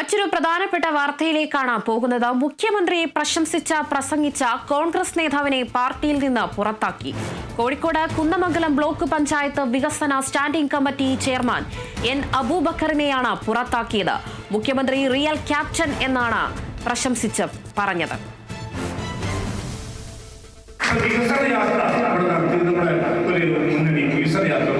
മറ്റൊരു പ്രധാനപ്പെട്ട വാർത്തയിലേക്കാണ് പോകുന്നത്. മുഖ്യമന്ത്രിയെ പ്രശംസിച്ച പ്രസംഗിച്ച കോൺഗ്രസ് നേതാവിനെ പാർട്ടിയിൽ നിന്ന് പുറത്താക്കി. കോഴിക്കോട് കുന്നമംഗലം ബ്ലോക്ക് പഞ്ചായത്ത് വികസന സ്റ്റാൻഡിംഗ് കമ്മിറ്റി ചെയർമാൻ എൻ അബൂബക്കറിനെയാണ് പുറത്താക്കിയത്. മുഖ്യമന്ത്രി റിയൽ ക്യാപ്റ്റൻ എന്നാണ് പ്രശംസിച്ച് പറഞ്ഞത്. വികസന യാത്ര.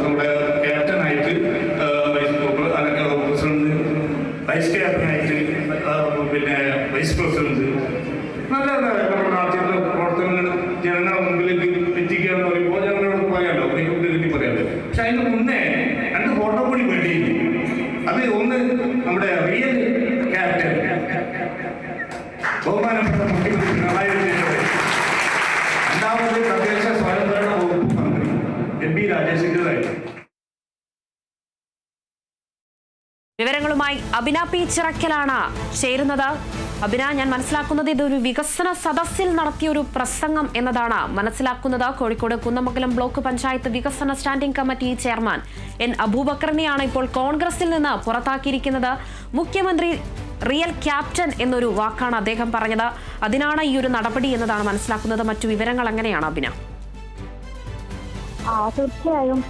ഒന്ന് നമ്മുടെ റിയൽ ക്യാപ്റ്റൻ ബഹുമാനപ്പെട്ട മുഖ്യമന്ത്രി പിണറായി വിവരങ്ങളുമായി അബിന പി ചിറക്കലാണ് ചേരുന്നത്. അബിന ഞാൻ മനസ്സിലാക്കുന്നത് ഇതൊരു വികസന സദസ്സിൽ നടത്തിയ ഒരു പ്രസംഗം എന്നതാണ്. മനസ്സിലാക്കുന്നത് കോഴിക്കോട് കുന്നമംഗലം ബ്ലോക്ക് പഞ്ചായത്ത് വികസന സ്റ്റാൻഡിംഗ് കമ്മിറ്റി ചെയർമാൻ എൻ അബൂബക്കറിനെയാണ് ഇപ്പോൾ കോൺഗ്രസിൽ നിന്ന് പുറത്താക്കിയിരിക്കുന്നത്. മുഖ്യമന്ത്രി റിയൽ ക്യാപ്റ്റൻ എന്നൊരു വാക്കാണ് അദ്ദേഹം പറഞ്ഞത്. അതിനാണ് ഈ ഒരു നടപടി എന്നതാണ് മനസ്സിലാക്കുന്നത്. മറ്റു വിവരങ്ങൾ എങ്ങനെയാണ് അബിന തീർച്ചയായും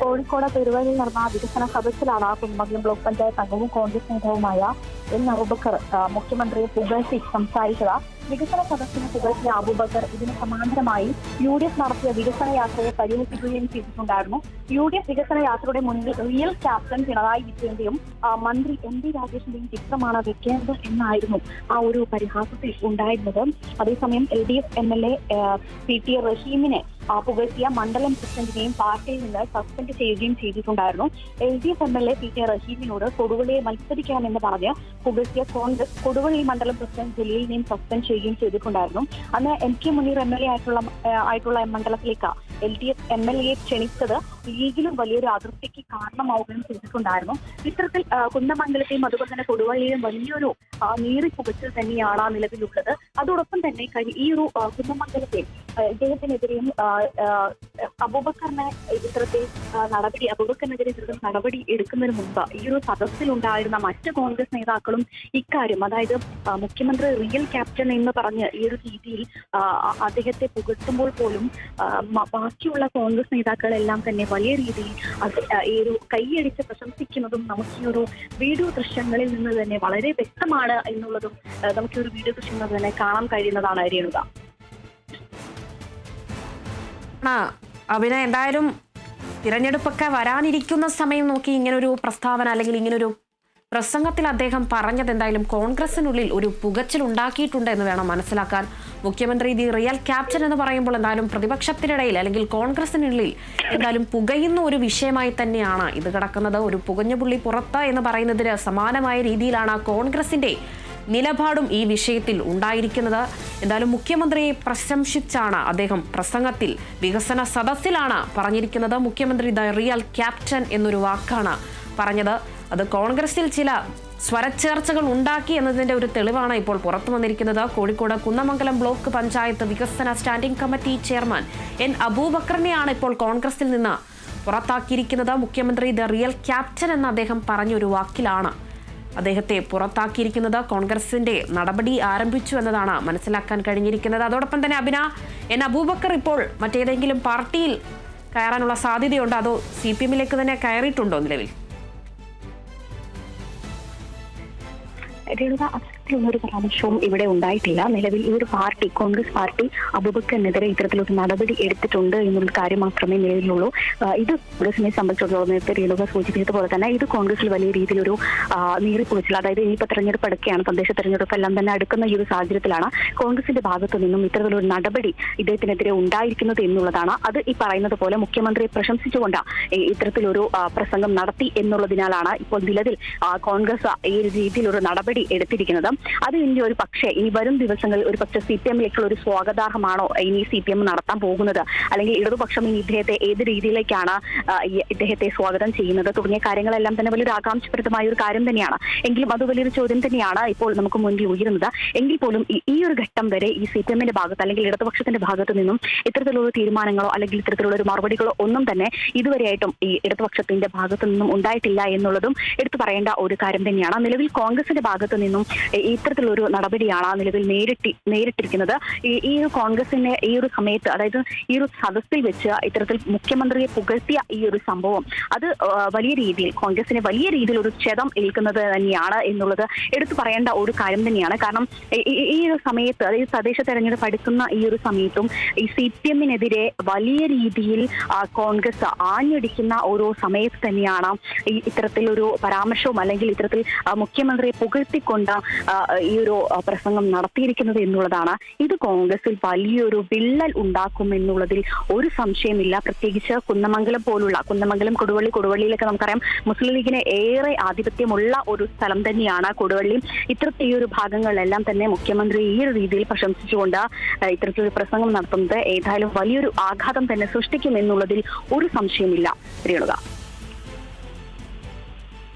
കോഴിക്കോട് പെരുവഴിയിൽ നടന്ന വികസന സദസ്സിലാണ് കുടുംബം ബ്ലോക്ക് പഞ്ചായത്ത് അംഗവും കോൺഗ്രസ് നേതാവുമായ എൻ അറുബക്കർ മുഖ്യമന്ത്രിയെ പുകഴ്ത്തി സംസാരിച്ചത്. വികസന സദസ്സിന് പുകഴ്ത്തിയ അബൂബക്കർ ഇതിന് സമാന്തരമായി യു ഡി എഫ് നടത്തിയ വികസന യാത്രയെ പരിഹസിക്കുകയും ചെയ്തിട്ടുണ്ടായിരുന്നു. യു ഡി എഫ് വികസന യാത്രയുടെ മുന്നിൽ റിയൽ ക്യാപ്റ്റൻ പിണറായി വിജയന്റെയും മന്ത്രി എം ഡി രാജേഷിന്റെയും ചിത്രമാണ് വെക്കേണ്ടത് എന്നായിരുന്നു ആ ഒരു പരിഹാസത്തിൽ ഉണ്ടായിരുന്നത്. അതേസമയം L D F M L A P T റഹീമിനെ പുകഴ്ത്തിയ മണ്ഡലം പ്രസിഡന്റിനെയും പാർട്ടിയിൽ നിന്ന് സസ്പെൻഡ് ചെയ്യുകയും ചെയ്തിട്ടുണ്ടായിരുന്നു. L D F M L A P T റഹീമിനോട് കൊടുവള്ളിയെ മത്സരിക്കാമെന്ന് പറഞ്ഞ് പുകഴ്ത്തിയ കോൺഗ്രസ് കൊടുവള്ളി മണ്ഡലം പ്രസിഡന്റ് ജലീലിനെയും സസ്പെൻഡ് ചെയ്യുകയും ചെയ്തിട്ടുണ്ടായിരുന്നു. അന്ന് M K Muneer M L A ആയിട്ടുള്ള ആയിട്ടുള്ള മണ്ഡലത്തിലേക്ക് L D F M L എയെ ക്ഷണിച്ചത് ലീഗിലും വലിയൊരു അതിർത്തിക്ക് കാരണമാവുകയും ചെയ്തിട്ടുണ്ടായിരുന്നു. ഇത്തരത്തിൽ കുന്നമംഗലത്തെയും അതുപോലെ തന്നെ കൊടുവള്ളിയിലും വലിയൊരു നീറി നീറിപ്പുകച്ചിൽ തന്നെയാണ് നിലവിലുള്ളത്. അതോടൊപ്പം തന്നെ ഈ ഒരു കുന്നമംഗലത്തെ ഇദ്ദേഹത്തിനെതിരെയും അബൂബക്കറിനെ ഇത്തരത്തിൽ നടപടി അബൂബക്കറിനെതിരെ ഇത്തരത്തിൽ നടപടി എടുക്കുന്നതിന് മുമ്പ് ഈ ഒരു സദസ്സിലുണ്ടായിരുന്ന മറ്റ് കോൺഗ്രസ് നേതാക്കളും ഇക്കാര്യം അതായത് മുഖ്യമന്ത്രി റിയൽ ക്യാപ്റ്റൻ എന്ന് പറഞ്ഞ് ഈ ഒരു രീതിയിൽ അദ്ദേഹത്തെ പുകഴ്ത്തുമ്പോൾ പോലും ബാക്കിയുള്ള കോൺഗ്രസ് നേതാക്കളെല്ലാം തന്നെ വലിയ രീതിയിൽ ഈ ഒരു കൈയടിച്ച് പ്രശംസിക്കുന്നതും നമുക്ക് ഈ ഒരു വീഡിയോ ദൃശ്യങ്ങളിൽ നിന്ന് തന്നെ വളരെ വ്യക്തമാണ് എന്നുള്ളതും നമുക്ക് ഈ ഒരു വീഡിയോ ദൃശ്യങ്ങൾ തന്നെ കാണാൻ കഴിയുന്നതാണ് രേണുക. ആ, അബിന എന്തായാലും തിരഞ്ഞെടുപ്പൊക്കെ വരാനിരിക്കുന്ന സമയം നോക്കി ഇങ്ങനൊരു പ്രസ്താവന അല്ലെങ്കിൽ ഇങ്ങനൊരു പ്രസംഗത്തിൽ അദ്ദേഹം പറഞ്ഞത് എന്തായാലും കോൺഗ്രസിനുള്ളിൽ ഒരു പുകച്ചിൽ ഉണ്ടാക്കിയിട്ടുണ്ട് എന്ന് വേണം മനസ്സിലാക്കാൻ. മുഖ്യമന്ത്രി ദി റിയൽ ക്യാപ്റ്റൻ എന്ന് പറയുമ്പോൾ എന്തായാലും പ്രതിപക്ഷത്തിനിടയിൽ അല്ലെങ്കിൽ കോൺഗ്രസിനുള്ളിൽ എന്തായാലും പുകയുന്ന ഒരു വിഷയമായി തന്നെയാണ് ഇത് കിടക്കുന്നത്. ഒരു പുകഞ്ഞുപുള്ളി പുറത്ത് എന്ന് പറയുന്നതിന് സമാനമായ രീതിയിലാണ് കോൺഗ്രസിന്റെ നിലപാടും ഈ വിഷയത്തിൽ ഉണ്ടായിരിക്കുന്നത്. എന്തായാലും മുഖ്യമന്ത്രിയെ പ്രശംസിച്ചാണ് അദ്ദേഹം പ്രസംഗത്തിൽ വികസന സദസ്സിലാണ് പറഞ്ഞിരിക്കുന്നത്. മുഖ്യമന്ത്രി ദ റിയൽ ക്യാപ്റ്റൻ എന്നൊരു വാക്കാണ് പറഞ്ഞത്. അത് കോൺഗ്രസിൽ ചില സ്വരച്ചേർച്ചകൾ ഉണ്ടാക്കി എന്നതിന്റെ ഒരു തെളിവാണ് ഇപ്പോൾ പുറത്തു വന്നിരിക്കുന്നത്. കോഴിക്കോട് കുന്നമംഗലം ബ്ലോക്ക് പഞ്ചായത്ത് വികസന സ്റ്റാൻഡിംഗ് കമ്മിറ്റി ചെയർമാൻ എൻ അബൂബക്കറിനെയാണ് ഇപ്പോൾ കോൺഗ്രസിൽ നിന്ന് പുറത്താക്കിയിരിക്കുന്നത്. മുഖ്യമന്ത്രി ദ റിയൽ ക്യാപ്റ്റൻ എന്ന് അദ്ദേഹം പറഞ്ഞൊരു വാക്കിലാണ് അദ്ദേഹത്തെ പുറത്താക്കിയിരിക്കുന്നത് കോൺഗ്രസിന്റെ നടപടി ആരംഭിച്ചു എന്നതാണ് മനസ്സിലാക്കാൻ കഴിഞ്ഞിരിക്കുന്നത്. അതോടൊപ്പം തന്നെ അബിന എൻ അബൂബക്കർ ഇപ്പോൾ മറ്റേതെങ്കിലും പാർട്ടിയിൽ കയറാനുള്ള സാധ്യതയുണ്ടോ. അതോ സി പി എമ്മിലേക്ക് തന്നെ കയറിയിട്ടുണ്ടോ നിലവിൽ? അത്തരത്തിലുള്ള ഒരു പരാമർശവും ഇവിടെ ഉണ്ടായിട്ടില്ല. നിലവിൽ ഈ ഒരു പാർട്ടി കോൺഗ്രസ് പാർട്ടി അബുബക്കറിനെതിരെ ഇത്തരത്തിലൊരു നടപടി എടുത്തിട്ടുണ്ട് എന്നൊരു കാര്യം മാത്രമേ നിലവിലുള്ളൂ. ഇത് കോൺഗ്രസിനെ സംബന്ധിച്ചിടത്തോളം നേരത്തെ രേണുക സൂചിപ്പിച്ചതുപോലെ തന്നെ ഇത് കോൺഗ്രസിൽ വലിയ രീതിയിലൊരു ആ, നീറിപ്പൊളിച്ചിൽ അതായത് ഇനിയിപ്പോൾ തെരഞ്ഞെടുപ്പ് അടുക്കുകയാണ് തദ്ദേശ തെരഞ്ഞെടുപ്പ് എല്ലാം തന്നെ അടുക്കുന്ന ഈ ഒരു സാഹചര്യത്തിലാണ് കോൺഗ്രസിന്റെ ഭാഗത്തു നിന്നും ഇത്തരത്തിലൊരു നടപടി ഇദ്ദേഹത്തിനെതിരെ ഉണ്ടായിരിക്കുന്നത് എന്നുള്ളതാണ്. അത് ഈ പറയുന്നത് പോലെ മുഖ്യമന്ത്രിയെ പ്രശംസിച്ചുകൊണ്ട് ഈ ഇത്തരത്തിലൊരു പ്രസംഗം നടത്തി എന്നുള്ളതിനാലാണ് ഇപ്പോൾ നിലവിൽ കോൺഗ്രസ് ഈ രീതിയിലൊരു നടപടി എടുത്തിരിക്കുന്നത്. എങ്കിലും അത് ഇനി ഒരു പക്ഷേ ഇനി വരും ദിവസങ്ങളിൽ ഒരു പക്ഷേ സി പി എമ്മിലേക്കുള്ള ഒരു സ്വാഗതാർഹമാണോ ഇനി സി പി എം നടത്താൻ പോകുന്നത്? അല്ലെങ്കിൽ ഇടതുപക്ഷം ഇനി ഇദ്ദേഹത്തെ ഏത് രീതിയിലേക്കാണ് ഇദ്ദേഹത്തെ സ്വാഗതം ചെയ്യുന്നത്? തുടങ്ങിയ കാര്യങ്ങളെല്ലാം തന്നെ വലിയൊരു ആകാംക്ഷപ്രദമായ ഒരു കാര്യം തന്നെയാണ്. എങ്കിലും അത് വലിയൊരു ചോദ്യം തന്നെയാണ് ഇപ്പോൾ നമുക്ക് മുന്നിൽ ഉയരുന്നത്. എങ്കിൽ പോലും ഈ ഒരു ഘട്ടം വരെ ഈ സി പി എമ്മിന്റെ ഭാഗത്ത് അല്ലെങ്കിൽ ഇടതുപക്ഷത്തിന്റെ ഭാഗത്ത് നിന്നും ഇത്തരത്തിലുള്ള തീരുമാനങ്ങളോ അല്ലെങ്കിൽ ഇത്തരത്തിലുള്ള ഒരു മറുപടികളോ ഒന്നും തന്നെ ഇതുവരെയായിട്ടും ഈ ഇടതുപക്ഷത്തിന്റെ ഭാഗത്ത് നിന്നും ഉണ്ടായിട്ടില്ല എന്നുള്ളതും എടുത്തു പറയേണ്ട ഒരു കാര്യം തന്നെയാണ്. നിലവിൽ കോൺഗ്രസിന്റെ ഭാഗത്ത് നിന്നും ഈ നടപടിയാണ് ആ നിലവിൽ നേരിട്ടി നേരിട്ടിരിക്കുന്നത്. ഈ ഒരു കോൺഗ്രസിന്റെ ഈ ഒരു സമയത്ത് അതായത് ഈ ഒരു സദസ്സിൽ വെച്ച് ഇത്തരത്തിൽ മുഖ്യമന്ത്രിയെ പുകഴ്ത്തിയ ഈ ഒരു സംഭവം അത് വലിയ രീതിയിൽ കോൺഗ്രസിന് വലിയ രീതിയിൽ ഒരു ക്ഷതം ഏൽക്കുന്നത് തന്നെയാണ് എന്നുള്ളത് എടുത്തു പറയേണ്ട ഒരു കാര്യം തന്നെയാണ്. കാരണം ഈ- ഒരു സമയത്ത് അതായത് തദ്ദേശ തെരഞ്ഞെടുപ്പ് അടുക്കുന്ന ഈ ഒരു സമയത്തും ഈ സി പി എമ്മിനെതിരെ വലിയ രീതിയിൽ കോൺഗ്രസ് ആഞ്ഞടിക്കുന്ന ഓരോ സമയത്ത് തന്നെയാണ് ഈ ഇത്തരത്തിലൊരു പരാമർശവും അല്ലെങ്കിൽ ഇത്തരത്തിൽ മുഖ്യമന്ത്രിയെ പുകഴ്ത്തിക്കൊണ്ട് ഈ ഒരു പ്രസംഗം നടത്തിയിരിക്കുന്നത് എന്നുള്ളതാണ്. ഇത് കോൺഗ്രസിൽ വലിയൊരു വിള്ളൽ ഉണ്ടാക്കും എന്നുള്ളതിൽ ഒരു സംശയമില്ല. പ്രത്യേകിച്ച് കുന്നമംഗലം പോലുള്ള കുന്നമംഗലം കൊടുവള്ളി കൊടുവള്ളിയിലൊക്കെ നമുക്കറിയാം മുസ്ലിം ലീഗിന് ഏറെ ആധിപത്യമുള്ള ഒരു സ്ഥലം തന്നെയാണ് കൊടുവള്ളി ഇത്തരത്തിൽ ഈ ഒരു ഭാഗങ്ങളിലെല്ലാം തന്നെ മുഖ്യമന്ത്രി ഈ ഒരു രീതിയിൽ പ്രശംസിച്ചുകൊണ്ട് ഇത്തരത്തിലൊരു പ്രസംഗം നടത്തുന്നത് ഏതായാലും വലിയൊരു ആഘാതം തന്നെ സൃഷ്ടിക്കും എന്നുള്ളതിൽ ഒരു സംശയമില്ല. രേണുക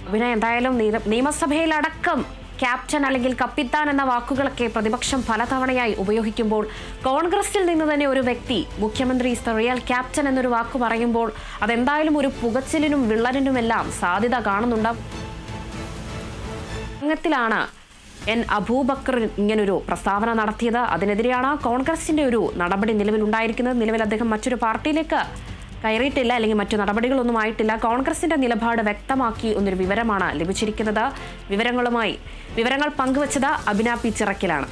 അഭിനയ എന്തായാലും നിയമസഭയിലടക്കം ക്യാപ്റ്റൻ അല്ലെങ്കിൽ കപ്പിത്താൻ എന്ന വാക്കുകളൊക്കെ പ്രതിപക്ഷം പലതവണയായി ഉപയോഗിക്കുമ്പോൾ കോൺഗ്രസിൽ നിന്ന് തന്നെ ഒരു വ്യക്തി മുഖ്യമന്ത്രി ഇസ് ദ റിയൽ ക്യാപ്റ്റൻ എന്നൊരു വാക്ക് പറയുമ്പോൾ അതെന്തായാലും ഒരു പുകച്ചിലിനും വിള്ളലിനുമെല്ലാം സാധ്യത കാണുന്നുണ്ട് അംഗത്തിലാണ് എൻ അബൂബക്കർ ഇങ്ങനൊരു പ്രസ്താവന നടത്തിയത്. അതിനെതിരെയാണ് കോൺഗ്രസിന്റെ ഒരു നടപടി നിലവിലുണ്ടായിരിക്കുന്നത്. നിലവിൽ അദ്ദേഹം മറ്റൊരു പാർട്ടിയിലേക്ക് കയറിയിട്ടില്ല അല്ലെങ്കിൽ മറ്റു നടപടികളൊന്നും ആയിട്ടില്ല. കോൺഗ്രസിന്റെ നിലപാട് വ്യക്തമാക്കി എന്നൊരു വിവരമാണ് ലഭിച്ചിരിക്കുന്നത്. വിവരങ്ങളുമായി വിവരങ്ങൾ പങ്കുവച്ചത് അഭിന പി ചിറക്കിലാണ്.